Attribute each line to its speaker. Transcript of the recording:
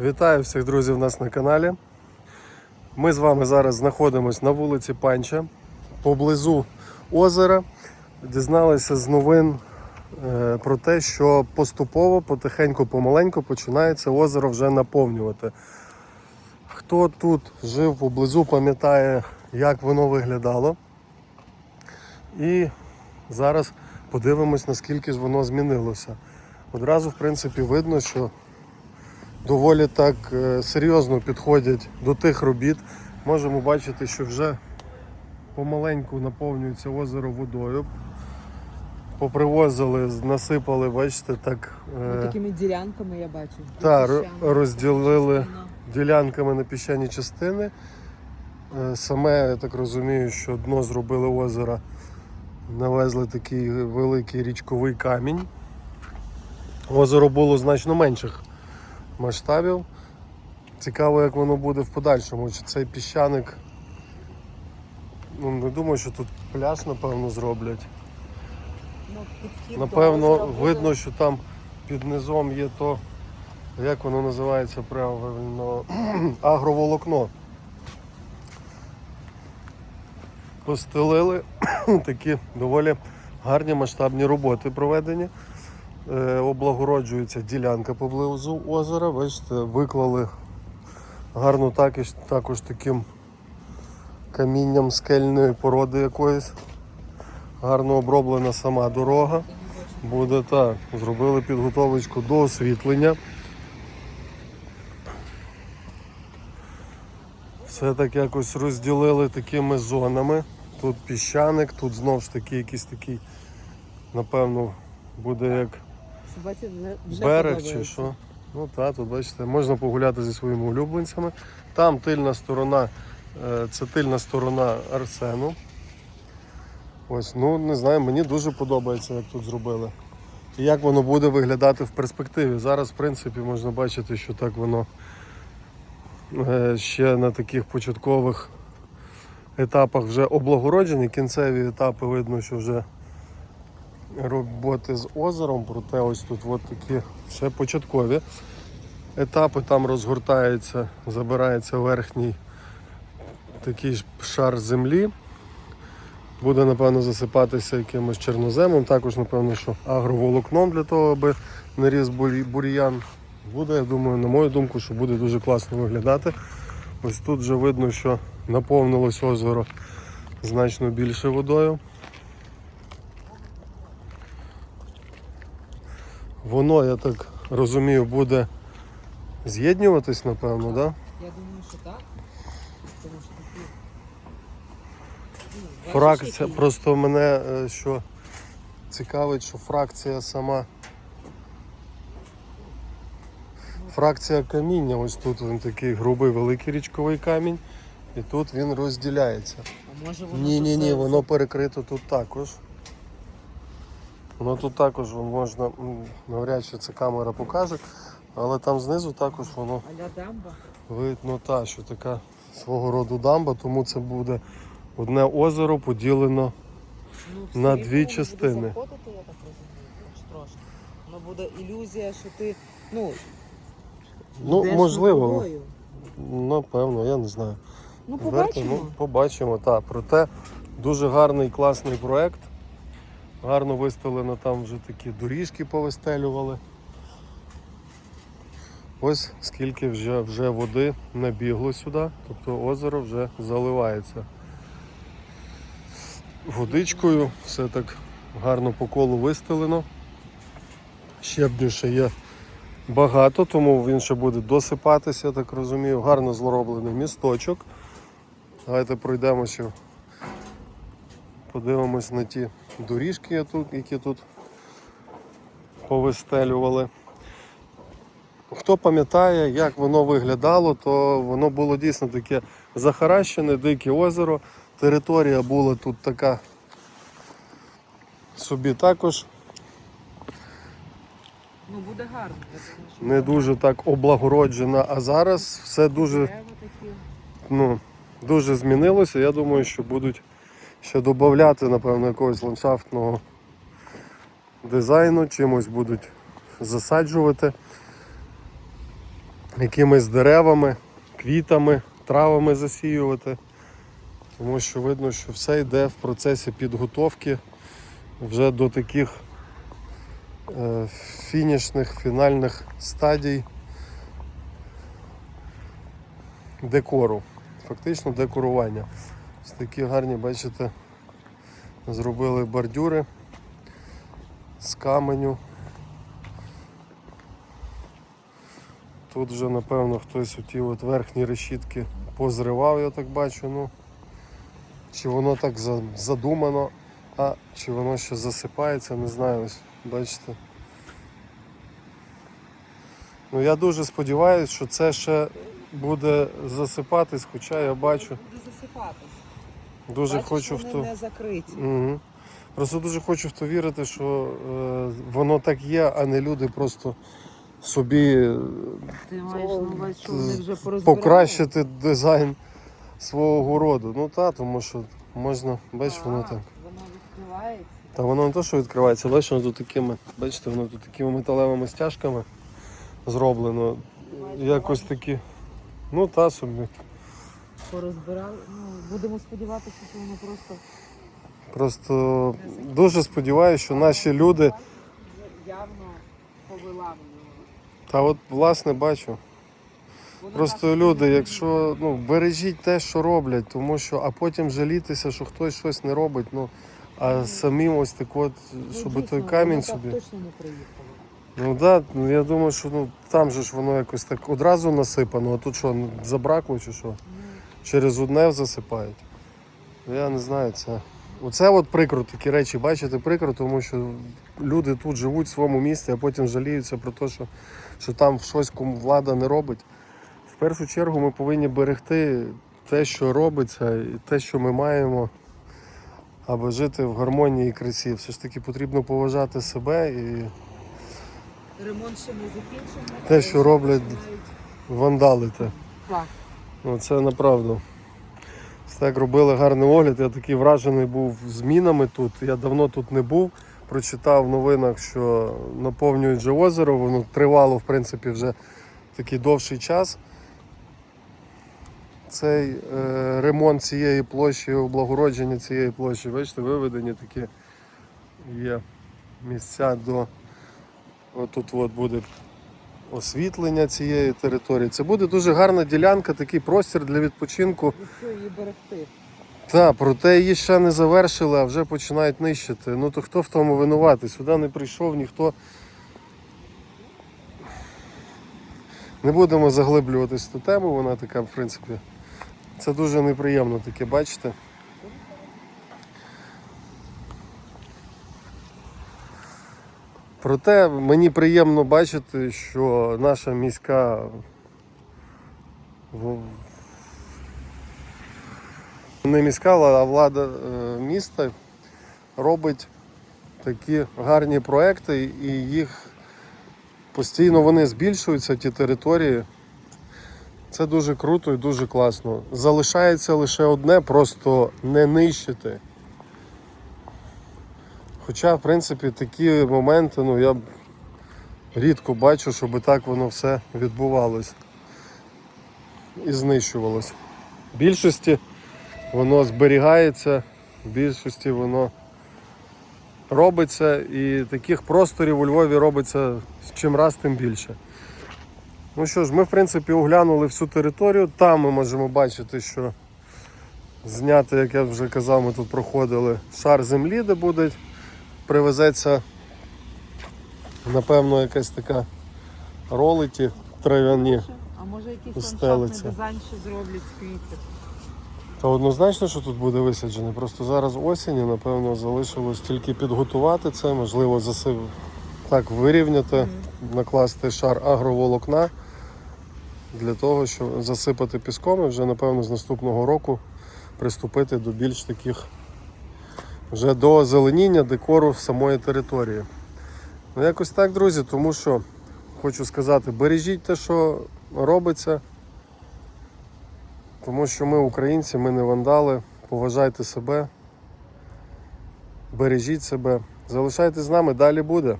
Speaker 1: Вітаю всіх друзів у нас на каналі. Ми з вами зараз знаходимося на вулиці Панча поблизу озера. Дізналися з новин е, про те, що поступово, потихеньку, помаленьку починається озеро вже наповнювати. Хто тут жив поблизу, пам'ятає, як воно виглядало. І зараз подивимось, наскільки ж воно змінилося. Одразу, в принципі, видно, що доволі так е, серйозно підходять до тих робіт. Можемо бачити, що вже помаленьку наповнюється озеро водою. Попривозили, насипали, бачите, так
Speaker 2: Ну,
Speaker 1: е,
Speaker 2: такими ділянками я бачу.
Speaker 1: та,
Speaker 2: Піщано,
Speaker 1: ро- розділили ділянками на піщані частини. Е, Саме, я так розумію, що дно зробили озера, навезли такий великий річковий камінь. Озеро було значно менших масштабів. Цікаво, як воно буде в подальшому. Чи цей піщаник. Ну, не думаю, що тут пляж, напевно, зроблять.
Speaker 2: Ну,
Speaker 1: Напевно, видно, що там під низом є то, як воно називається правильно, агроволокно. Постелили такі доволі гарні масштабні роботи проведені. Е, облагороджується ділянка поблизу озера. Бачите, виклали гарно також, також таким камінням скельної породи якоїсь. Гарно оброблена сама дорога. Буде так. Зробили підготовочку до освітлення. Все так якось розділили такими зонами. Тут піщаник, тут знову ж таки якийсь такий, напевно, буде як
Speaker 2: Бачите, вже,
Speaker 1: берег чи що. Ну так, тут бачите, можна погуляти зі своїми улюбленцями. Там тильна сторона, е, це тильна сторона Арсену. Ось, ну не знаю, мені дуже подобається, як тут зробили. І як воно буде виглядати в перспективі. Зараз, в принципі, можна бачити, що так воно е, ще на таких початкових етапах вже облагороджені. Кінцеві етапи видно, що вже роботи з озером, проте ось тут от такі ще початкові етапи. Там розгортається, забирається верхній такий ж шар землі. Буде, напевно, засипатися якимось чорноземом. Також, напевно, що агроволокном для того, аби не ріс бур'ян. Буде, я думаю, на мою думку, що буде дуже класно виглядати. Ось тут вже видно, що наповнилось озеро значно більше водою. Воно, я так розумію, буде з'єднюватись, напевно, так? Да?
Speaker 2: Я думаю, що так. Тому що такі... Ну,
Speaker 1: Фракція, просто мене е, що цікавить, що фракція сама. Фракція каміння, ось тут він такий грубий великий річковий камінь, і тут він розділяється.
Speaker 2: А може воно
Speaker 1: Ні, ні, ні, воно перекрито тут також. Воно тут також можна, навряд чи це камера покаже, але там знизу також воно видно та, що така свого роду дамба, тому це буде одне озеро поділено.
Speaker 2: Ну,
Speaker 1: На дві частини.
Speaker 2: Заходити, я так розумію. Воно буде ілюзія, що ти, ну,
Speaker 1: Ну, можливо, напевно, я не знаю.
Speaker 2: Ну, побачимо.
Speaker 1: Ну, побачимо, так. Проте дуже гарний, класний проект. Гарно виставлено, там вже такі доріжки повистелювали. Ось скільки вже, вже води набігло сюди, тобто озеро вже заливається. Водичкою все так гарно по колу вистелено. Щебню ще є багато, тому він ще буде досипатися, я так розумію. Гарно зроблений місточок. Давайте пройдемося, подивимось на ті доріжки, які тут повистелювали. Хто пам'ятає, як воно виглядало, то воно було дійсно таке захаращене, дике озеро. Територія була тут така собі також
Speaker 2: Ну, буде гарно.
Speaker 1: не дуже так облагороджена, а зараз все дуже ну, дуже змінилося. Я думаю, що будуть ще додати, напевно, якогось ландшафтного дизайну, чимось будуть засаджувати. якимись деревами, квітами, травами засіювати. Тому що видно, що все йде в процесі підготовки вже до таких е, фінішних, фінальних стадій декору. Фактично декорування. Ось такі гарні, бачите, зробили бордюри з каменю. Тут вже, напевно, хтось оті от верхні решітки позривав, я так бачу. Ну, чи воно так задумано, а чи воно ще засипається, не знаю. Ось, бачите. Ну, я дуже сподіваюся, що це ще буде засипатись, хоча я бачу.
Speaker 2: Буде засипатись.
Speaker 1: Дуже
Speaker 2: Бачиш,
Speaker 1: хочу в
Speaker 2: вони
Speaker 1: то.
Speaker 2: не закриті.
Speaker 1: Угу. Просто дуже хочу в то вірити, що е, воно так є, а не люди просто собі е,
Speaker 2: Ти маєш на увазі, що вони вже порозбирали?
Speaker 1: покращити дизайн свого городу. Ну так, тому що можна, бачиш, воно так.
Speaker 2: Воно відкривається.
Speaker 1: Та воно не то, що відкривається, бачиш, воно тут такими, бачите, воно тут такими металевими стяжками зроблено. Якось такі. Ну та собі.
Speaker 2: Порозбирали. Ну, будемо сподіватися, що воно просто
Speaker 1: Просто дуже сподіваюся, що наші люди.
Speaker 2: явно повиламлювали.
Speaker 1: Та от власне бачу. Просто люди, якщо ну бережіть те, що роблять, тому що а потім жалітися, що хтось щось не робить. Ну а самим ось так от,
Speaker 2: Ну,
Speaker 1: щоб той камінь собі.
Speaker 2: Точно не приїхало.
Speaker 1: Ну так, да, ну, я думаю, що ну там же ж воно якось так одразу насипано, а тут що, ну, забракло чи що? Через одне засипають. Ну, Я не знаю, це. Оце от прикро, такі речі, бачите, прикро, тому що люди тут живуть в своєму місті, а потім жаліються про те, що, що там щось кому влада не робить. В першу чергу ми повинні берегти те, що робиться, і те, що ми маємо, аби жити в гармонії і красі. Все ж таки потрібно поважати себе і
Speaker 2: Ремонт ще не закінчений.
Speaker 1: Те, що роблять- вандалити.
Speaker 2: Так.
Speaker 1: Ну, це направду. Так робили гарний огляд. Я такий вражений був змінами тут. Я давно тут не був. Прочитав в новинах, що наповнюють же озеро. Воно тривало, в принципі, вже такий довший час. Цей е, ремонт цієї площі, облагородження цієї площі, бачите, виведені такі є місця до. Отут от буде освітлення цієї території. Це буде дуже гарна ділянка, такий простір для відпочинку.
Speaker 2: Її берегти.
Speaker 1: Так, проте її ще не завершили, а вже починають нищити. Ну то хто в тому винуватий? Сюди не прийшов ніхто. Не будемо заглиблюватись в ту тему, вона така, в принципі. Це дуже неприємно таке, бачите. Проте мені приємно бачити, що наша міська не міська, а влада е, міста робить такі гарні проекти і їх постійно вони збільшуються, ті території. Це дуже круто і дуже класно. Залишається лише одне, просто не нищити. Хоча, в принципі, такі моменти, ну я рідко бачу, щоб так воно все відбувалось і знищувалось. В більшості воно зберігається, в більшості воно робиться, і таких просторів у Львові робиться чим раз, тим більше. Ну що ж, ми в принципі оглянули всю територію. Там ми можемо бачити, що зняти, як я вже казав, ми тут проходили шар землі, де буде привезеться, напевно, якась така ролиті трав'яні.
Speaker 2: А може якийсь ландшафтний дизайн ще зроблять з квітів.
Speaker 1: Та однозначно, що тут буде висаджене. Просто зараз осінь, і, напевно, залишилось тільки підготувати це, можливо, засив так вирівняти, накласти шар агроволокна для того, щоб засипати піском і вже, напевно, з наступного року приступити до більш таких вже до озеленіння декору самої території. Ну, якось так, друзі, тому що хочу сказати, бережіть те, що робиться. Тому що ми українці, ми не вандали. Поважайте себе, бережіть себе, залишайтесь з нами, далі буде.